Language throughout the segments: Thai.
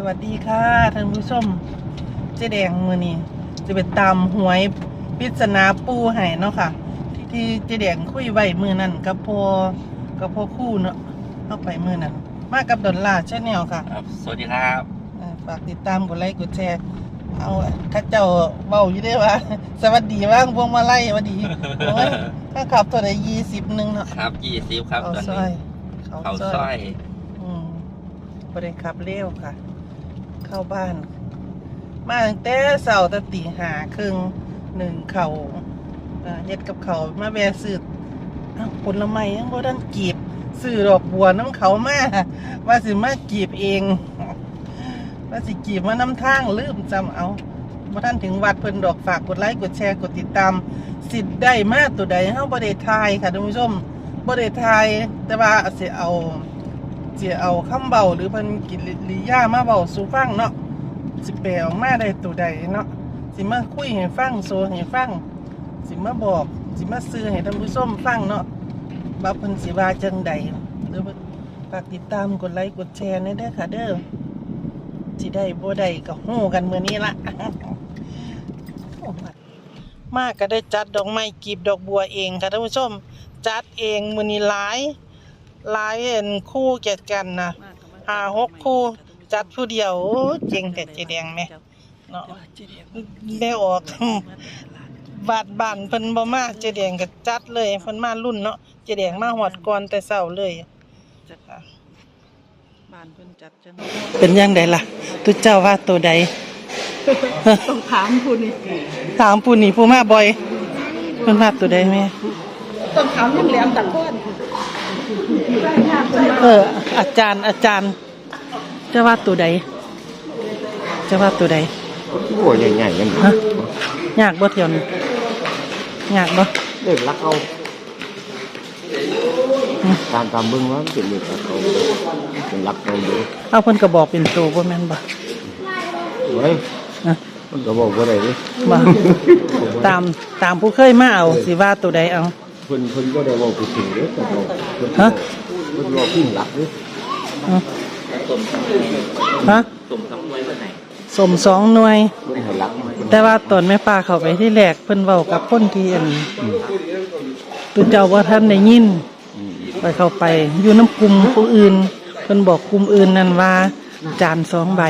สวัสดีค่ะท่านผู้ชมเจ๊แดงมือนี้จะไปตามหวยปริศนาปูให้เนาะค่ะ ที่ที่เจ๊แดงคุยไว้มือนั่นกับพอกับพอคู่เนาะเอาไปมือนั่นมากับดอลลาร์ชาแนลค่ะครับสวัสดีครับเอ่อฝากติดตามกดไลค์กดแชร์เอาข้าเจ้าเบาอยู่ได้ว่า สวัสดีว่างพวงมาไล่สวัสดีโอ้ยถ้าขับตัวไหนยี่สิบหนึ่งเนาะครับยี่สิบครับเขาตอนซนี้อยเขาสร้อยอืมบริขับเร็วค่ะ เข้าบ้าน มาตั้งแต่เสาร์ตะตีหาครึ่งหนึ่งเขาเอ่อเฮ็ดกับเขามาแวะซื้อผลไม้ยังบ่ทันกีบซื้อดอกบัวน้ำเขามาว่าสิมากีบเองว่าสิกีบมาน้ำทางลืมจำเอาบ่ทันถึงวัดเพิ่นดอกฝากกดไลค์กดแชร์กดติดตาม สิทธิ์ได้มาตัวใดเฮาบ่ได้ทายค่ะท่านผู้ชมบ่ได้ทายแต่ว่าสิเอา สิเอาคำเบาหรือเพิ่นกิริยามาเว้าสู่ฟังเนาะสิแปลออกมาได้ตัวใดเนาะสิมาคุยให้ฟังโซให้ฟังสิมาบอกสิมาซื้อให้ท่านผู้ชมฟังเนาะว่าเพิ่นสิว่าจังใดหรือฝากติดตามกดไลค์กดแชร์ในเด้อค่ะเด้อสิได้บ่ได้ก็ฮู้กันมื้อนี้ละมากก็ได้จัดดอกไม้กีบดอกบัวเองค่ะท่านผู้ชม จัดเองมื้อนี้หลาย หลายเห็นคู่แก่กันนะห้าหกคู่จัดผู้เดียวโอ้เจ๋งแต่เจแดงแม่เนาะแม่ออกบาดบ้านเพิ่นบ่มาเจแดงก็จัดเลยเพิ่นมารุ่นเนาะเจแดงมาฮอดก่อนแต่เช้าเลยค่ะบ้านเพิ่นจัดจังเป็นยังไงล่ะตุเจ้าว่าตัวใดต้องถามผู้นี่ถามผู้นี่ผู้มาบ่อยเพิ่นว่าตัวใดแม่ต้องถามลุงแหลมตะโกน เออ อาจารย์อาจารย์จะว่าตัวใดจะว่าตัวใดโอ้ยใหญ่ๆกันฮะยากบ่เที่ยวนี้ยากบ่เด็กรักเขาตามตามเบิ่งว่ามันเป็นเด็กรักเขาเป็นรักเขาอยู่เอาเพิ่นก็บอกเป็นตัวบ่แม่นบ่เฮ้ยฮะมันก็บอกว่าอะไรดิบ่ตามตามผู้เคยมาเอาสิว่าตัวใดเอาเพิ่นเพิ่นก็ได้บอกผิดถึงเด้แต่บอกเพิ่นฮะ เพิ่นบอกขึ้นรักเด้เอาฮะตุ่มต้องไว้วันไหนสมสองหน่วยเพิ่นให้รักมันแต่ว่าตอนแม่ป้าเข้าไปที่แรกเพิ่นเว้ากับคนที่อันตุเจ้าว่าท่านได้ยินอืมไปเข้าไป อยู่น้ำกลุ่มผู้อื่นเพิ่นบอกกลุ่มอื่นนั่นว่า จานสองใบ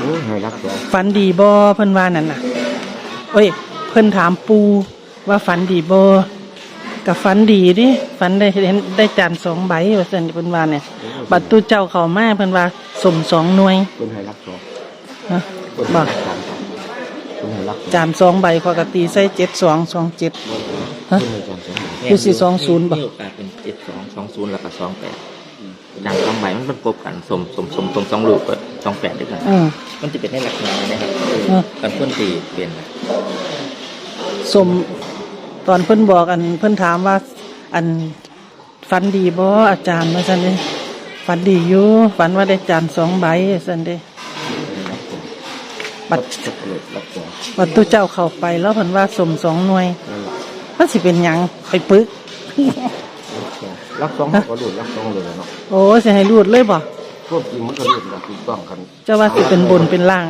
โอ้ยให้รักเขาฝันดีบ่เพิ่นว่านั่นน่ะเอ้ย เพิ่นถามปูว่าฝันดีบ่ กับฝันดีดิฝันได้เห็นได้จานสองใบว่าซั่นเพิ่นว่าเนี่ย บัดตุเจ้าเข้ามาเพิ่นว่าสมสองหน่วยเพิ่นให้รักเขาฮะเพิ่นบ่ให้รักเขาเพิ่นให้รักเขาจานสองใบปกติใส่เจ็ดสองสองเจ็ดฮะเพิ่นให้จำสองคือสี่สองศูนย์บ่มีโอกาสเป็นเจ็ดสองสองศูนย์แล้วก็สองแปดจางสองใบมันประกบกันสมสมสมสมสองลูกก็สองแปดด้วยกันอืมมันจะเป็นในลักษณะนี้นะครับเออกันพ้นตีเปลี่ยนนะสม ตอนเพิ่นบอกอันเพิ่นถามว่าอันฝันดีบ่อาจารย์ว่าซั่นเด้ฝันดีอยู่ฝันว่าได้จานสองใบว่าซั่นเด้บัดจักเลยรักเขาบัดตุเจ้าเข้าไปแล้วเพิ่นว่าสมสองหน่วยนั่นแหละมันสิเป็นหยังไปปึกรักสองเขาก็หลุดรักสองเลยเนาะโอ้สิให้รูดเลยบ่ควบจริงมันก็หลุดแบบถูกต้องกันเจ้าว่าสิเป็นบนเป็นล่าง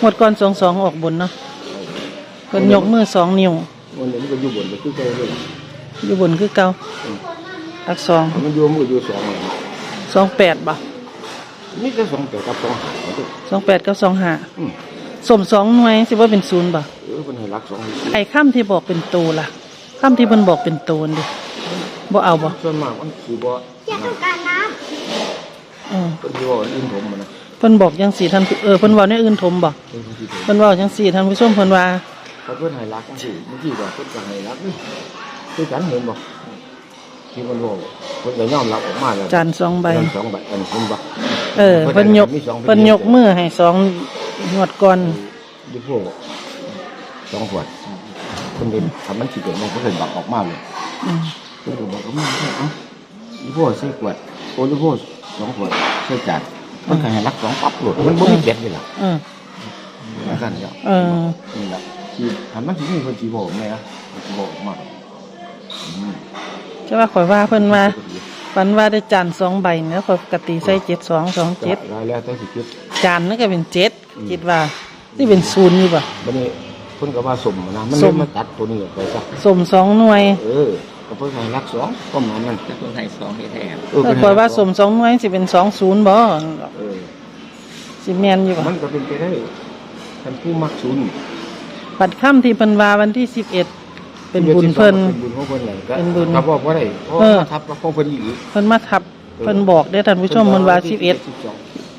หมดก่อนสองสองออกบนเนาะเพิ่นยกมือสองนิ้ว วันนี้มันก็อยู่บนไปคือเก่าเลยอยู่บนคือเก่าตักสองมันอยู่มืออยู่สองเลยสองแปดบ่นี่ก็สองแต่กับสองหาเด้อสองแปดกับสองห้าอืมสมสองหน่วยสิว่าเป็นศูนย์บ่เออเป็นให้รักสองไอ้ค่ำที่บอกเป็นตัวล่ะค่ำที่เพิ่นบอกเป็นตัวนี่บ่เอาบ่ส่วนมากมันคือบ่เออเป็นที่ว่าอินผมมันนะเพิ่นบอกจังสี่ท่านเออเพิ่นเว้าในอื่นถมบ่เป็นที่ผมเพิ่นเว้าจังสี่ท่านผู้ชมเพิ่นว่า เขาเพิ่นให้รักจังซี่เมื่อกี้ว่าเพิ่นก็ให้รักนี่คือกันเห็นบ่ที่มันบอกเพิ่นก็ยอมรับออกมาแล้วจานสองใบจานสองใบอันผมบ่เออเพิ่นยกเพิ่นยกมือให้สองงวดก่อนอยู่พวกสองขวดเพิ่นเป็นทำมันสิเป็นมันก็เพิ่นบักออกมาเลยอืมเพิ่นก็บอกว่ามันเอ้าอีพวกใส่ขวดโอ้ยพวกสองขวดใส่จานมันก็ให้รักสองปั๊บโหลดมันบ่มีเก็ดนี่ล่ะเออว่ากันเนาะเออนี่แหละ ที่ทำมันที่นี่คนจีบอกแม่นะจีบอกมาจะว่าข่อยว่าเพิ่นว่าฝันว่าได้จานสองใบเนี่ยปกติใส่เจ็ดสองสองเจ็ดรายแล้วแต่สิคิดจานนั่นก็เป็นเจ็ดคิดว่านี่เป็นศูนย์อยู่ป่ะบัดนี้เพิ่นก็ว่าสมนะมันเลยมมาตัดตัวนี้ออกไปซะสมสองหน่วย เออก็เพิ่นให้รักสองประมาณนั้นแล้วคนไทยสองแท้เออถ้าเพิ่อยว่าสมสองหน่วยสิเป็นสองศูนย์บ่เออสิแมนอยู่ป่ะมันก็เป็นไปได้ท่านผู้มักศูนย์ ปัดค่ำที่เพิ่นว่าวันที่สิบเอ็ดเป็นบุญเพิ่น เป็นบุญของเพิ่นแหละก็เป็นบุญก็บอกว่าได้เพราะเออ ว่าทับของเพิ่นอีก เพิ่นมาทับเพิ่นบอกได้อท่านผู้ชมเพิ่นว่าสิบเอ็ด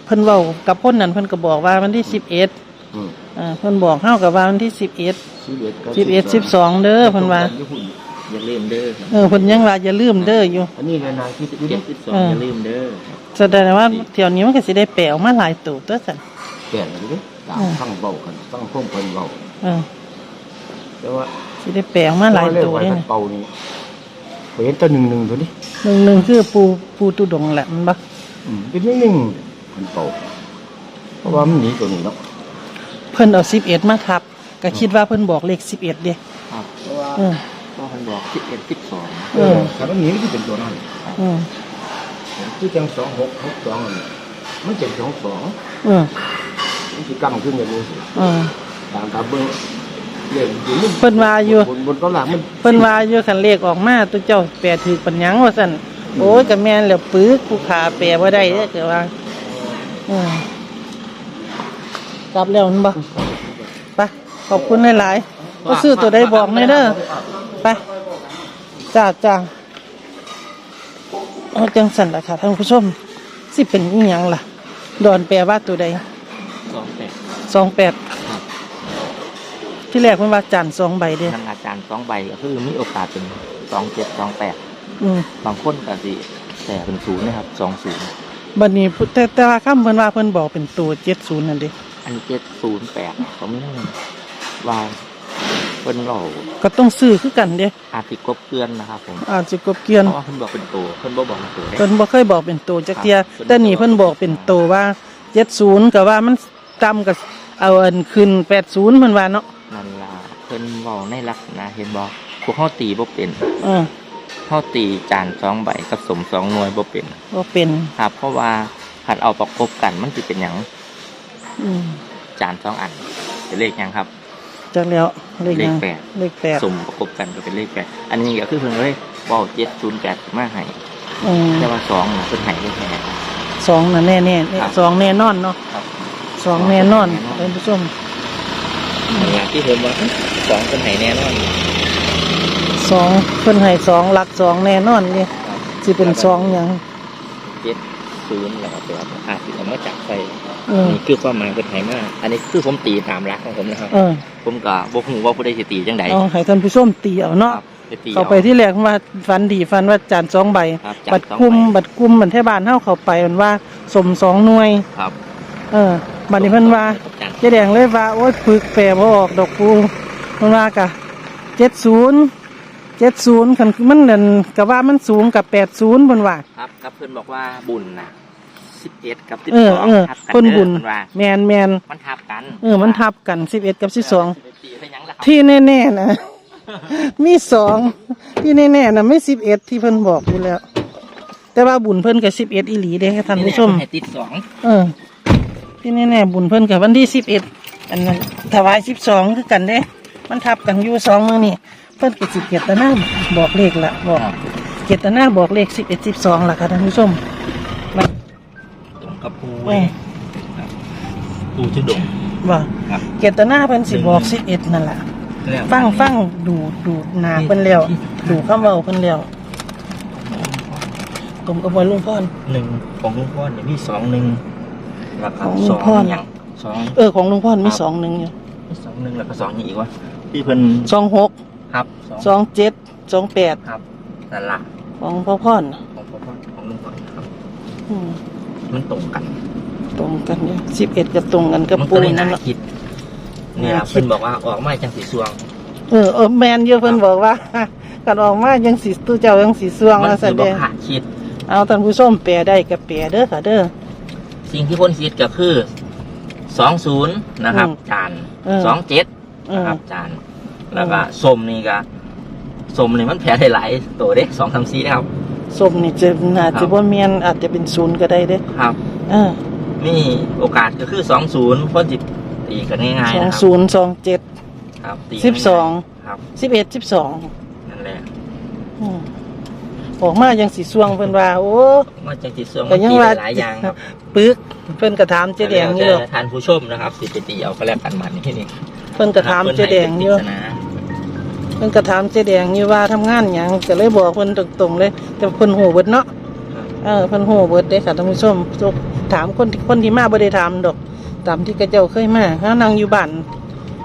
เพิ่นเว้ากับคนนั้นเพิ่นก็บอกว่าวันที่สิบเอ็ดอืมอ่าเพิ่นบอกเฮากับว่าวันที่สิบเอ็ด11กับสิบเอ็ดสิบสองเด้อเพิ่นว่าๆอย่าลืมเด้อเออเพิ่นยังว่าอย่าลืมเด้ออยู่ อันนี้ในนายคิดอยู่เจ็ดิดสิบสองเอออ อย่าลืมเด้อแสดงว่าเที่ยวนี้มันก็สิได้แปลออกมาหลายตัวตัวสั่นแก่เลยดิ ตามอืมฟังเบากันฟังพวกเพิ่นเบาเออแต่ว่าสิได้แปลออกมาหลายตัวเด้เด้อนี่เป่านี่เห็นแตัวหนึ่งหนึ่งตัวนี้หนึ่งหนึ่งคือปูปูตุดงแหละมันบ่อืมเป็นหนึ่งหนึ่งมันเป่าเพราะว่ามันหนีตัวนี้เนาะเพิ่นเอาสิบเอ็ดมาทับก็คิดว่าเพิ่นบอกเลขสิบเอ็ดเด้ครับเพราะว่าเออก็คนบอกสิบเอ็ดสิบสองเออถ้ามันหนีมันจะเป็นตัวนั้นเออคือจังสองหกหกสองอันนี้มันเป็นสองสองเออ มันคือกำขึ้นอย่างนี้สิเออ ตามตามเบิ้งเรื่องอยู่มันเพิ่นว่าอยู่ บนบนต้นหลังมันเพิ่นว่าอยู่คันเลขออกมาตัวเจ้าแปลถือปัญญังว่าซั่นโอ้ยก็แม่นแล้วปึกผู้ขาแปลบ่ได้เด้อเกิดว่าเออกลับแล้วมันบ่ไปขอบคุณหลายๆก็ซื้อตัวใดบอกหน่อยเด้อไปจ้าจ้าเอาจังสั่นล่ะค่ะท่านผู้ชมสิเป็นอีหยังล่ะ ดอนแปลว่าตัวใด สองแปดสองแปดครับที่แรกมันว่าจานสองใบเด้อนั่นอาจารย์สองใบก็คือมีโอกาสเป็นสองเจ็ดสองแปดอืมบางคนก็สิแต่เป็นศูนย์นะครับสองศูนย์บัดนี้พุแต่แต่ว่าคำเพิ่นว่าเพิ่นบอกเป็นตัวเจ็ดศูนย์นั่นเด้อันเจ็ดศูนย์แปดเขาไม่ได้ว่าเป็นเราก็ต้องซื้อคือกันเด้อาจติกบเกลือนนะครับผมอาจสิกบเกลียนเพราะว่าเพิ่นบอกเป็นตัวเพิ่นบ่บอกเป็นตัวได้ เพิ่นบ่เคยบอกเป็นตัวจักเทียครับ แต่นี่เพิ่นบอกเป็นตัวว่าเจ็ดศูนย์ก็ว่ามัน ต่ำกับเอาอันขึ้นแปดศูนย์เพิ่นว่าเนาะนั่นล่ะเพิ่นบอกในลักษณะเห็นบ่พวกเฮาตีบ่เป็นเออเฮาตีจานสองใบกับสมสองหน่วยบ่เป็นบ่เป็นครับเพราะว่าหัดเอาประกบกันมันสิเป็นหยังอืมจานสองอันเป็นเลขหยังครับจักแล้วเลขหยังเลขแปดเลขแปดสมประกบกันก็เป็นเลขแปดอันนี้ก็คือเพิ่นเลยเว้า708มาให้อืมแต่ว่าสองน่ะเพิ่นให้เลขแท้สองน่ะแน่ๆเนี่ยครับ สองแน่นอนเนาะ ครับ สองแน่นอนแน่นอนท่านผู้ชมอย่างที่ผมว่าสองเพิ่นให้แน่นอนสองเพิ่นให้สองหลักสองแน่นอนนี่สิเป็นสองหยังเจ็ดศูนย์แล้วก็แปดอาจสิเอามาจับใส่เออนี่คือความหมายเป็นไหมากอันนี้คือผมตีตามรักของผมนะครับเออผมก็บ่ฮู้ว่าผู้ใดสิตีจังใดเอาให้ท่านผู้ชมตีเอาเนาะครับไปตีเข้าไปที่แรกว่าฟันดีฟันว่าจานสองใบครับจานบัดสองกุมใบบัดกุมบันเทบานเฮาเข้าไปมันว่าสมสองหน่วยครับ เออบัดนี้เพิ่นว่าจานเจ๊แดงเลยว่าโอ๊ยปึกแปรบ่ออกดอกปูเพิ่นว่ากะ70 70คันมันนั่นก็ว่ามันสูงกับ80เพิ่นว่าครับครับเพิ่นบอกว่าบุญน่ะ11กับเออเออ12ทับกันเพิ่นบุญเด้อเพิ่นว่าแมนแมนมันทับกันเออมันทับกัน11กับ12สิไปตีไปหยังล่ะครับที่แน่ๆนะมีสองที่แน่ๆนะไม่สิบเอ็ดที่เพิ่นบอกอยู่แล้ว แต่ว่าบุญเพิ่นกับสิบเอ็ดอีหลีเด้ค่ะท่านผู้ชมให้ติดสองเออ ที่แน่ๆบุญเพิ่นกับวันที่สิบเอ็ดอันนั้นถวายสิบสองคือกันเด้ มันทับกันอยู่สองมือนี่เพิ่นกับสิบเกียรตินาบอกเลขละบอกเกียรตินาบอกเลขสิบเอ็ดสิบสองละค่ะท่านผู้ชมมันตรงกับปูเอ้ยปูจุดงว่าครับเกียรตินาเพิ่นสิบอกสิบเอ็ดนั่นแหละแล้วฟังฟังดูดูหนาเพิ่นแล้วดูคำเว้าเพิ่นแล้วผมกับบอลลุงพ่อนหนึ่งของลุงพ่อเนี่ยมีสองหนึ่ง แล้วก็ของลุสงองพ่ออย่างสอง เออของลุงพ่อนมีสองหนึ่งอยู่มีสองหนึ่งแล้วก็สองอย่างอีกวะที่เพิ่นสองหกครับสองเจ็ดสองแปดครับนั่นล่ะของพ่อพ่อนของพ่อพ่อของลุงพ่อครับ อืมมันตรงกันตรงกันอยู่สิบเอ็ดกับตรงกันกับมันปูก็เลยนั่น่านแหละ คิดเนี่ยน่าคิด เพิ่นบอกว่าออกมาจังสีสวงเออเออแมนเยอะเพิ่นบอกว่า กันออกมายังสีตู้เจ้ายังสีสวงมัแล้วแสคือดบ่งขาดคิดเอาท่านผู้ชมแปลได้กับแปลเด้อค่ะเด้อ สิ่งที่เพ้นคิดก็คือสองศูนย์นะครับ อืมจานเออ สองเจ็ดเอนะอครับจานแล้วก็สมนี่ก็สมนี่มันแผลได้หลายตัวเด้สองสามสี่นะครับสมนี่จะน่าจะบ่แม่นอาจจะเป็นศูนย์ก็ได้เด้ครับ เออมีโอกาสก็คือสองศูนย์คนจิตตีกันง่ายสๆองนะครับศูนย์สองเจ็ด ครับตีสิบสอง ครับ สิบเอ็ดสิบสองนั่นแหละ อืม ออกมายังสีสวงเพิ่นว่า โอ้ว่าจังจิตส่วงก็ยังตีว่าหลายอย่างครับปึกเพิ่นกระถามเจ๊แดงอยู่แล้วแต่ทานผู้ชมนะครับสิไปตีเอาก็แล้วกันมันที่นี่เพิ่นกระถามเจ๊แดงอยู่เพิ่นให้เป็นปริศนาเพิ่นกระถามเจ๊แดงอยู่ว่าทำงานหยังก็เลยบอกเพิ่นตรงๆเลย แต่เพิ่นฮู้เบิดเนาะครับ เออเพิ่นฮู้เบิดเด้ค่ะท่านผู้ชมถามคนที่คนที่มาบ่ได้ถามดอก ตามที่กระเจ้าเคยมาเฮานั่งอยู่บ้าน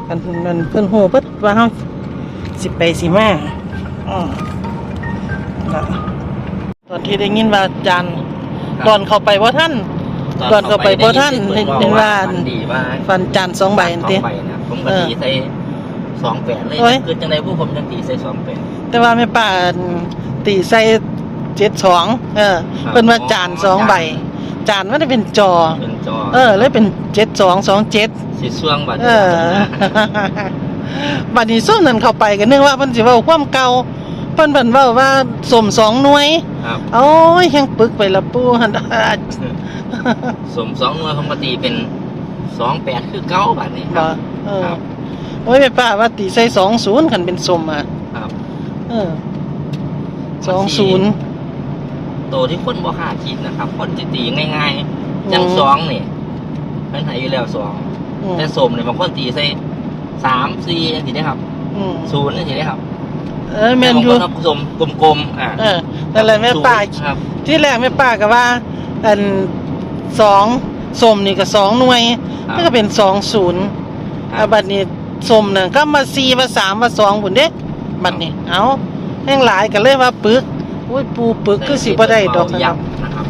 กันนั่นเพิ่นฮู้เบิดว่าเฮาสิไปสิมาอือนั่นล่ะ ตอนที่ได้ยินว่าอาจารย์ตอนเข้าไปบ่ทันก่อนเข้าไปบ่ทันได้ยิเห็นว่าฝัดีว่าฟันจานสองใบนั่นสอติงใบนะผมก็เออตีใส่สองแปดเลยโอ้ยคือจังไดผู้ผมจังตีใส่สองแปดแต่ว่าแม่ป้าตีใส่เจ็ดสองเออครับเป็นว่าจานสองใบ จานมันได้เป็นจอเป็นจอ เออ เลยเป็นเจ็ดสองสองเจ็ดสีช่วงบัดเออบัดนี้ส้มนั่นเข้าไปก็นึกว่าเพิ่นสิเว้าความเก่า เพิ่นเพิ่นเว้าว่าสมสองหน่วยครับโอ้ยแฮงปึกไปละปู่หั่นสมสองหน่วยผมก็ตีเป็นสองแปดคือเก้าบัดนี้คบ่รับเออครับโอ้ยแม่ป้าว่าตีใส่สองศูนย์คันเป็นสมอะครับ เออสองศูนย์โตที่คนบ่คาดคิดนะครับ คนจะตีง่ายๆจังสองนี่เพิ่นให้อยู่แล้วสองอืมแต่สมเนี่ยบางคนตีใส่สามสี่จังซี่ได้ครับอืมศูนย์จังซี่ได้ครับ เออแม่นอยู่บางคนเอาสมกลมๆอ่าเออนั่นแหละแม่ป้าศูนย์ครับที่แรกแม่ป้าก็ว่า อันสองสมนี่ก็สองหน่วยครับแล้วก็เป็นสองศูนย์ครับบัดนี้สมน่ะก็มาสี่มาสามมาสองบุนเด้บัดนี้เอาแห้งหลายกันเลยว่าปึกอุ้ยปูปึกคือสิบ่ได้ดอกเพิ่นเว้าย้ำนะครับ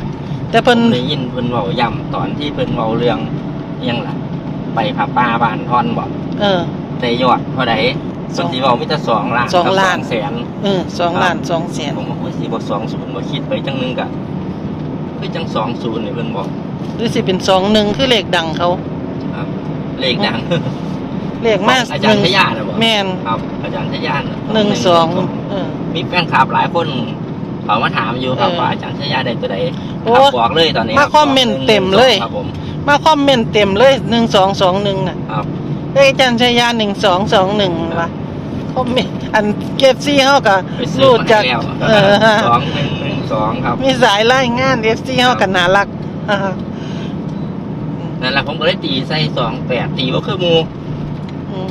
แต่เพิ่นผมได้ยินเพิ่นเว้าย้ำตอนที่เพิ่นเว้าเรื่องอิหยังล่ะไปผาป่าบ้านทอนบ่เออแต่ยอดเท่าใด สเพิ่อนงสิเว้ามีแต่2ล้านสองล้านกับ2แสน เออสองล้านสองแสนผมว่าโอ้ยสิบ่20บ่คิดไปจังหนึงก็คือจัง20นี่เพิ่นบอกหรือสิเป็นสองหนึ่งคือเลขดังเขา ครับเลขดังเลขมากอาจารย์ทยาน่ะบ่แม่นครับ อาจารย์ทยาน่ะหนึ่งสองเออ มีแฟนคลับหลายคนเขามาถามอยู่ครับเออว่าอาจารย์ชายาได้ตัวใดโอ้ครับบอกเลยตอนนี้มาคอมเมนต์เต็มเลย ครับผมมาคอมเมนต์เต็มเลยหนึ่งสองสองหนึ่งน่ะ ครับ เลขอาจารย์ชายาหนึ่งสองสองหนึ่งวะคอมเมนต์อันเก็บซี่เขาก็ไปซื้อรู้มาจักให้แล้วเออสองหนึ่งหนึ่งสองครับมีสายไล่งานเอฟซีเขากันน่ารักอ่านั่นแหละผมก็เลยตีใส่สองแปดตีว่าคือหมูอืม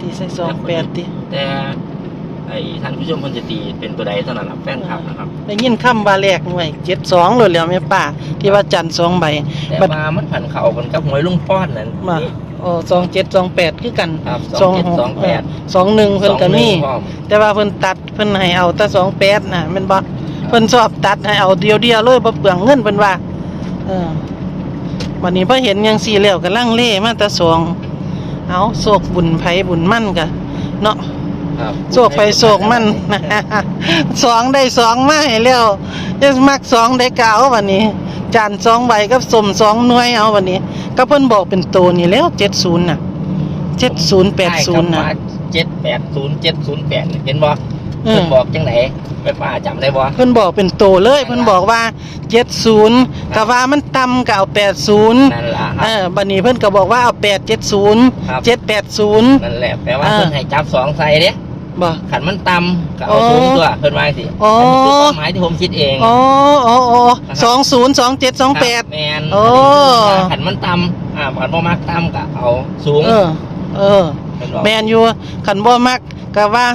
ตีใส่สองแปดตีแต่ไอ้ท่านผู้ชมคนจะตีเป็นตัวใดเท่านั้นครับแฟนคลับนะครับได้ยินคำว่าแรกหน่วยเจ็ดสองเลยแล้วแม่ป้าที่ว่าจันทร์สองใบแต่บัดว่ามันผันเข่ากันกับหวยลุงป้อนนั่น มาโอ้สองเจ็ดสองแปดคือกันครับสองเจ็ดสองแปดสองหนึ่งเพิ่นก็มีสองหนึ่งพร้อมแต่ว่าเพิ่นตัดเพิ่นให้เอาแต่สองแปดน่ะแม่นบ่เพิ่นชอบตัดให้เอาเดียวเดียวๆเลยบ่เปลืองเงินเพิ่นว่า เออวันนี้พอเห็นยังสี่แล้วก็ลังเลมาแต่สองเอาโศกบุญไผบุญมั่นกะเนาะ ครับโศกไปโศกมันสองได้สองมาให้แล้วจะมักสองได้เก้าวันนี้ จานสองใบกับสมสองหน่วยเอาวันนี้ ก็เพิ่นบอกเป็นโตนี่แล้วเจ็ดศูนย์น่ะเจ็ดศูนย์แปดศูนย์น่ะเจ็ดแปดศูนย์เจ็ดศูนย์แปดเห็นบ่เออเพิ่นบอกจังไหนไปป้าจำได้บ่เพิ่นบอกเป็นโตเลยเพิ่นบอกว่าเจ็ดศูนย์กะว่ามันต่ำกะเอาแปดศูนย์นั่นล่ะคเอรับอบัดนี้เพิ่นก็บอกว่าเอาแปดเจ็ดศูนย์ครับเจ็ดแปดศูนย์นั่นแหละแปลว่าอ่าเพิ่นให้จับสองใส่เด้ บ่ ขันมันต่ำก็เอาอ๋อสูงตัวเพิ่นว่าสิอ๋อ อันนี้คือความหมายที่ผมคิดเอง อ๋ออ๋ออ๋อสองศูนย์สองเจ็ดสองแปด ครับแมนโอ้ ขันมันต่ำอ่าขันบ่มักต่ำก็เอาสูงเออ เออ เพิ่นบอกแมนอยู่ขันบ่มักก็ว่า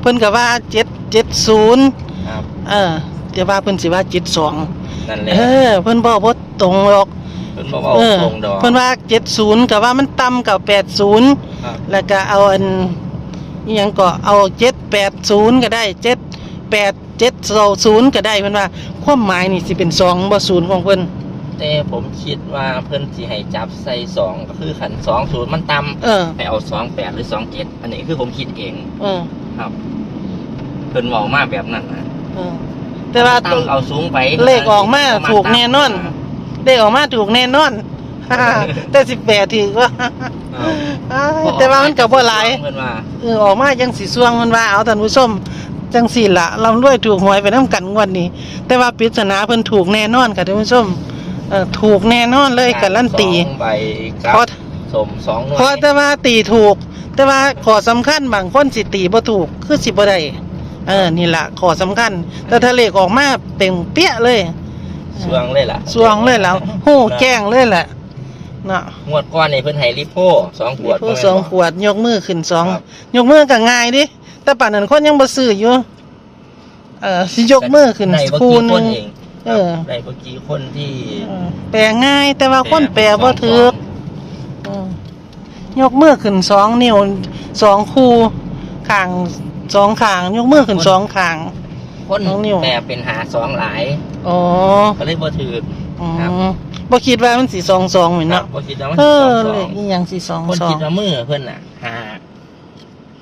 เพิ่นก็ว่าเจ็ดเจ็ดศูนย์ครับเออแต่ว่าเพิ่นสิว่าเจ็ดสองนั่นแหละเออ เพิ่นบอกบ่ตรงหรอก เพิ่นบอกว่าเออตรงดอกเพิ่นว่าเจ็ดศูนย์ก็ว่ามันต่ำกับแปดศูนย์ครับแล้วก็เอาอัน อิหยังก็เอาเจ็ดแปดศูนย์ก็ได้เจ็ดแปดเจ็ดศูนย์ก็ได้เพิ่นว่าความหมายนี่สิเป็นสองบ่ศูนย์ของเพิ่นแต่ผมคิดว่าเพิ่นสิให้จับใส่สองก็คือขันสองศูนย์มันต่เออำให้เอาสองแปดหรือสองเจ็ดอันนี้คือผมคิดเองเออ ครับเพิ่นบอกมาแบบนั้นนะเออ แต่ว่าต่ำเอาสูงไปเลขออกมาถูกแน่นอน ได้ออกมาถูกแน่นอน แต่สิบแปดถือว่าครับแต่ว่ามันก็บ่หลายเพิ่นว่าเออออกมายังสิสวงมันว่าเอาท่านผู้ชมจังสี่ละลำรวยถูกหวยไปน้ำกันงวดนี้ แต่ว่าปริศนาเพิ่นถูกแน่นอนค่ะท่านผู้ชมเออถูกแน่นอนเลยกันลั่นตีสองใบกัเพราะบสมสองหน่วยเพราะแต่ว่าตีถูก แต่ว่าขอสำคัญบางคนสิตีบ่ถูกคือสิบ่ได้เออนี่ล่ะขอสำคัญ แต่ถ้าเลขออกมาเต็มเปี้ยเลยสวงเลยล่ะสวงเลยแล้วหู้แกล้งเลยแหละ เนาะงวดก้อนนี่เพิ่นให้ลิโพสองขวดผู้สองขวดยกมือขึ้นสองครับยกมือก็ง่ายดิแต่ป่านนั้นคนยังบ่ซื้ออยู่ เออสิยกมือขึ้นในเมื่อคู่กี้หคนึนงเองเออในเมื่อกี้คนที่เออแปลง่ายแต่ว่าคนแปลบ่สองถูกเออยกมือขึ้นสองนิ้วสองคู่ข้างสองข้างยกมือขึ้นสองข้างคนน้องนิวแปลเป็นหาสองหลายอ๋อก็เลยบ่ถืออืครับม บ่คิดว่ามันสิสองสองเหมือนครัเนาะบบ่คิดว่ามันเอสิสอองสเลองขอีหยังสิสองคนสอคิงดว่ามือเพิ่นน่ะหา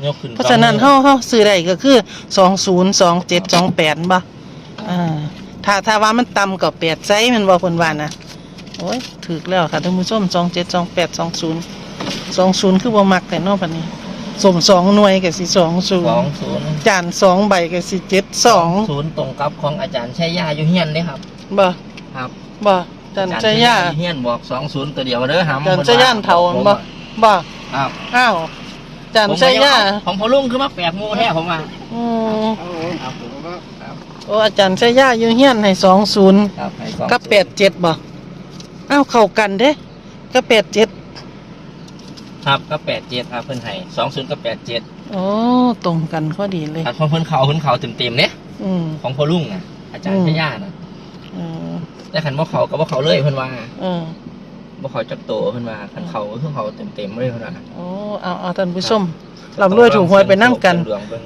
ยกขึ้นเพราะฉะนั้นสเฮาองมือเฮาซื้อได้ก็คือสองศูนย์สองเจ็ดสองแปดบ่อ่าถ้าถ้าว่ามันต่ำกว่าแปดไซส์มันบ่เพิ่นว่านะโอ้ยถูกแล้วค่ะท่านผู้ชมสองเจ็ดสองแปดสองศูนย์สองศูนย์คือบ่มักแต่เนอกพันนี้สมสองหน่วยก็สิสองศูนสองย์ศูนย์จานสองใบก็สิเจ็ดสองศูนย์ตรงกับของอาจารย์ชัยยาอยู่เฮียนเด้ครับ บ่ครับ บ่ จานใจย่าอจรเฮียนบอกสองศูนย์ตัวเดียวเด้อหำจานใจย่านเถาบ่บ่ครับอ้าวจานผมใจย่าของพ่อลุงคือมาแปลกหมูแท้ผมว่าอืมครับผมครับโอ้อาจารย์ใจย่าอยู่เฮียนให้สองศูนย์ครับให้สองกับแปดเจ็ดบ่อ้าวเข้ากันเด้กับแปดเจ็ดครับก็แปดเจ็ดครับเพิ่นให้สองศูนย์กับแปดเจ็ดโอ้ตรงกันข้อดีเลยครับของเพิ่นเขาเพิ่นเขาเต็มเต็มๆเนี่ยอืมของพ่อลุงอะอาจารย์อืมชัยยาน่ะเออ แต่ขันบ่เขากับบ่เขาเลยเพิ่นว่าเออบ่เขาจักโตเพิ่นว่าขันเขาก็คือเขาเต็มเต็มๆเลยเพิ่นว่าโอ้เอาเอาท่านผู้ชมลำรวยถูกหวยไปนั่งกันดวงเบิ่ง